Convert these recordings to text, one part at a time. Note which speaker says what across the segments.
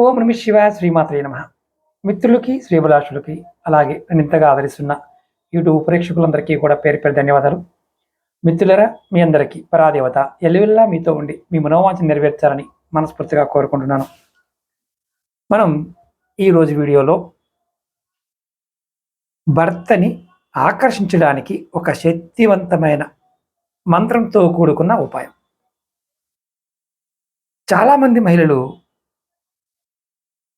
Speaker 1: ఓం నమ శివ శ్రీమాత్రే నమ. మిత్రులకి శ్రీభిలాషులకి అలాగే నింతగా ఇంతగా ఆదరిస్తున్న యూట్యూబ్ ప్రేక్షకులందరికీ కూడా పేరు పేరు ధన్యవాదాలు. మిత్రులరా మీ అందరికీ పరాదేవత ఎల్లువెల్లా మీతో ఉండి మీ మనోవాంఛ నెరవేర్చాలని మనస్ఫూర్తిగా కోరుకుంటున్నాను. మనం ఈ రోజు వీడియోలో భర్తని ఆకర్షించడానికి ఒక శక్తివంతమైన మంత్రంతో కూడుకున్న ఉపాయం. చాలామంది మహిళలు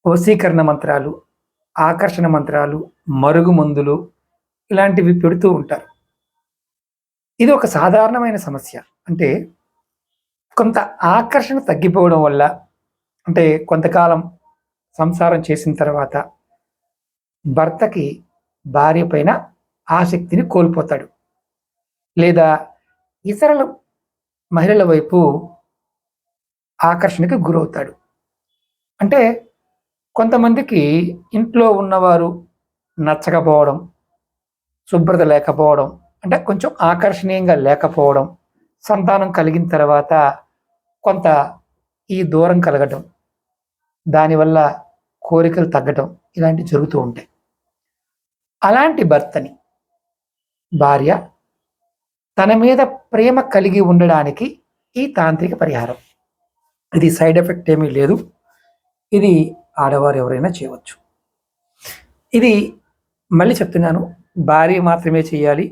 Speaker 1: వశీకరణ మంత్రాలు ఆకర్షణ మంత్రాలు మరుగు మందులు ఇలాంటివి పెడుతూ ఉంటారు. ఇది ఒక సాధారణమైన సమస్య. అంటే కొంత ఆకర్షణ తగ్గిపోవడం వల్ల అంటే కొంతకాలం సంసారం చేసిన తర్వాత భర్తకి భార్య పైన ఆసక్తిని కోల్పోతాడు. లేదా ఇతరుల మహిళల వైపు ఆకర్షణకి గురవుతాడు. అంటే కొంతమందికి ఇంట్లో ఉన్నవారు నచ్చకపోవడం శుభ్రత లేకపోవడం అంటే కొంచెం ఆకర్షణీయంగా లేకపోవడం సంతానం కలిగిన తర్వాత కొంత ఈ దూరం కలగటం దానివల్ల కోరికలు తగ్గటం ఇలాంటివి జరుగుతూ ఉంటాయి. అలాంటి భర్తని భార్య తన మీద ప్రేమ కలిగి ఉండడానికి ఈ తాంత్రిక పరిహారం. ఇది సైడ్ ఎఫెక్ట్ ఏమీ లేదు. ఇది ఆడవారు ఎవరైనా చేయవచ్చు. ఇది మళ్ళీ చెప్తున్నాను భార్య మాత్రమే చేయాలి.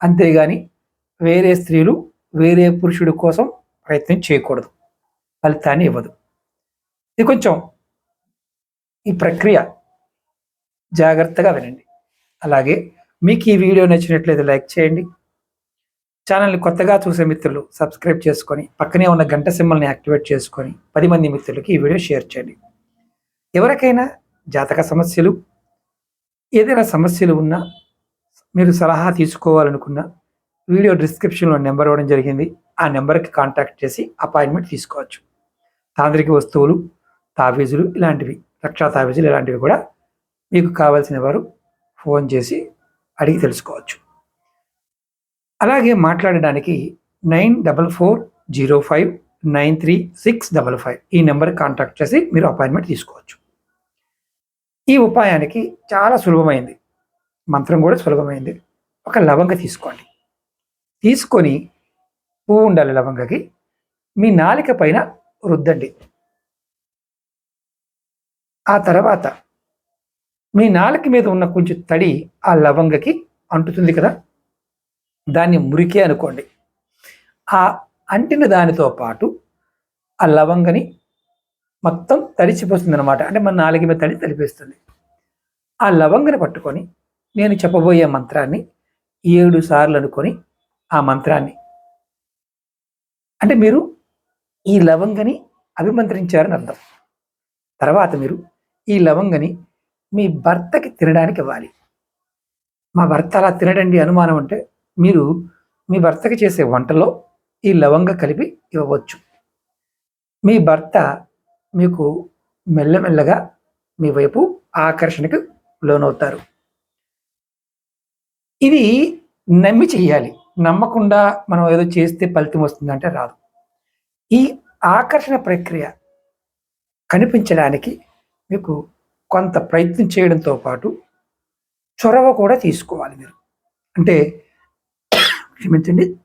Speaker 1: అంతేగాని వేరే స్త్రీలు వేరే పురుషుడి కోసం ప్రయత్నం చేయకూడదు. ఫలితాన్ని ఇవ్వదు. ఇది కొంచెం ఈ ప్రక్రియ జాగ్రత్తగా వినండి. అలాగే మీకు ఈ వీడియో నచ్చినట్లయితే లైక్ చేయండి. ఛానల్ని కొత్తగా చూసే మిత్రులు సబ్స్క్రైబ్ చేసుకొని పక్కనే ఉన్న గంట సింబల్ని యాక్టివేట్ చేసుకొని పది మంది మిత్రులకి ఈ వీడియో షేర్ చేయండి. ఎవరికైనా జాతక సమస్యలు ఏదైనా సమస్యలు ఉన్నా మీరు సలహా తీసుకోవాలనుకున్నా వీడియో డిస్క్రిప్షన్లో నెంబర్ ఇవ్వడం జరిగింది. ఆ నెంబర్కి కాంటాక్ట్ చేసి అపాయింట్మెంట్ తీసుకోవచ్చు. తాంత్రిక వస్తువులు తావీజులు ఇలాంటివి రక్షా తావీజులు ఇలాంటివి కూడా మీకు కావాల్సిన వారు ఫోన్ చేసి అడిగి తెలుసుకోవచ్చు. అలాగే మాట్లాడడానికి nine double four zero five nine three six double five ఈ నెంబర్కి కాంటాక్ట్ చేసి మీరు అపాయింట్మెంట్ తీసుకోవచ్చు. ఈ ఉపాయానికి చాలా సులభమైంది. మంత్రం కూడా సులభమైంది. ఒక లవంగ తీసుకోండి. తీసుకొని పువ్వు ఉండాలి లవంగకి. మీ నాలిక పైన రుద్దండి. ఆ తర్వాత మీ నాలుక మీద ఉన్న కొంచెం తడి ఆ లవంగకి అంటుతుంది కదా? దాన్ని మురికే అనుకోండి. ఆ అంటిన దానితో పాటు ఆ లవంగని మొత్తం తడిచిపోతుంది అనమాట అంటే మన నాలుగు మీద తడి తడిపేస్తుంది ఆ లవంగని పట్టుకొని నేను చెప్పబోయే మంత్రాన్ని ఏడు సార్లు అనుకొని ఆ మంత్రాన్ని. అంటే మీరు ఈ లవంగని అభిమంత్రించారని అర్థం. తర్వాత మీరు ఈ లవంగని మీ భర్తకి తినడానికి ఇవ్వాలి. మా భర్త అలా తినడండి అనుమానం అంటే మీరు మీ భర్తకి చేసే వంటలో ఈ లవంగ కలిపి ఇవ్వవచ్చు. మీ భర్త మీకు మెల్లమెల్లగా మీ వైపు ఆకర్షణకు లోనవుతారు. ఇది నమ్మి చెయ్యాలి. నమ్మకుండా మనం ఏదో చేస్తే ఫలితం వస్తుందంటే రాదు. ఈ ఆకర్షణ ప్రక్రియ కనిపించడానికి మీకు కొంత ప్రయత్నం చేయడంతో పాటు చొరవ కూడా తీసుకోవాలి మీరు. అంటే క్షమించండి.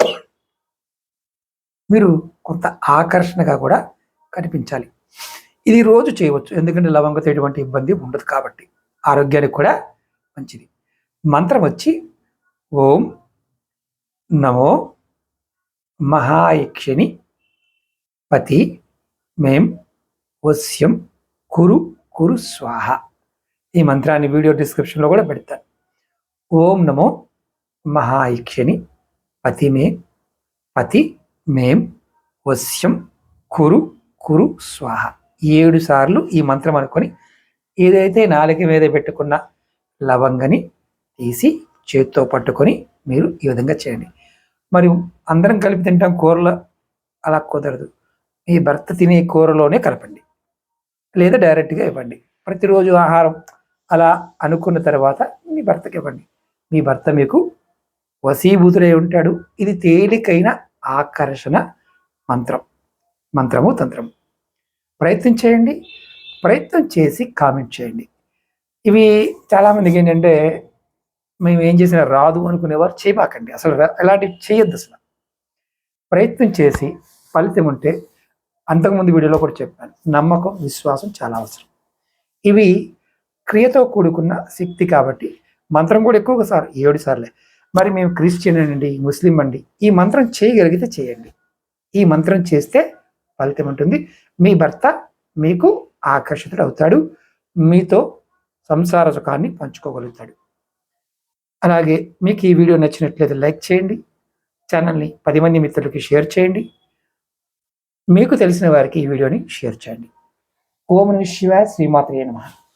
Speaker 1: మీరు కొంత ఆకర్షణగా కూడా కనిపించాలి. ఇది రోజు చేయవచ్చు. ఎందుకంటే లవంగతో ఎటువంటి ఇబ్బంది ఉండదు కాబట్టి. ఆరోగ్యానికి కూడా మంచిది. మంత్రం వచ్చి ఓం నమో మహాయక్షిని పతి మేం వస్యం కురు కురు స్వాహ. ఈ మంత్రాన్ని వీడియో డిస్క్రిప్షన్లో కూడా పెడతాను ఓం నమో మహాయక్షిని పతి మే పతి మేం వస్యం కురు కురు స్వాహ. ఏడు సార్లు ఈ మంత్రం అనుకొని ఏదైతే నాలుక మీద పెట్టుకున్న లవంగని తీసి చేత్తో పట్టుకొని మీరు ఈ విధంగా చేయండి. మరి అందరం కలిపి తింటాం కూరలు అలా కుదరదు. మీ భర్త తినే కూరలోనే కలపండి. లేదా డైరెక్ట్గా ఇవ్వండి. ప్రతిరోజు ఆహారం అలా అనుకున్న తర్వాత మీ భర్తకి ఇవ్వండి. మీ భర్త మీకు వసీభూతుడై ఉంటాడు. ఇది తేలికైన ఆకర్షణ మంత్రం. మంత్రము తంత్రము. ప్రయత్నం చేయండి ప్రయత్నం చేసి కామెంట్ చేయండి. ఇవి చాలామందికి ఏంటంటే మేము ఏం చేసినా రాదు అనుకునేవారు చేయబాకండి. అసలు ఎలాంటివి చేయొద్దు అసలు. ప్రయత్నం చేసి ఫలితం ఉంటే అంతకుముందు వీడియోలో కూడా చెప్పాను నమ్మకం విశ్వాసం చాలా అవసరం. ఇవి క్రియతో కూడుకున్న శక్తి కాబట్టి మంత్రం కూడా ఎక్కువ సార్ ఏడు సార్లే. మరి మేము క్రిస్టియన్ అండి ముస్లిం అండి ఈ మంత్రం చేయగలిగితే చేయండి. ఈ మంత్రం చేస్తే ఫలితం ఉంటుంది. మీ భర్త మీకు ఆకర్షితుడు అవుతాడు మీతో సంసార సుఖాన్ని పంచుకోగలుగుతాడు. అలాగే మీకు ఈ వీడియో నచ్చినట్లయితే లైక్ చేయండి. ఛానల్ని పది మంది మిత్రులకి షేర్ చేయండి. మీకు తెలిసిన వారికి ఈ వీడియోని షేర్ చేయండి. ఓం నమ శివాయ శ్రీమాత్రే నమః.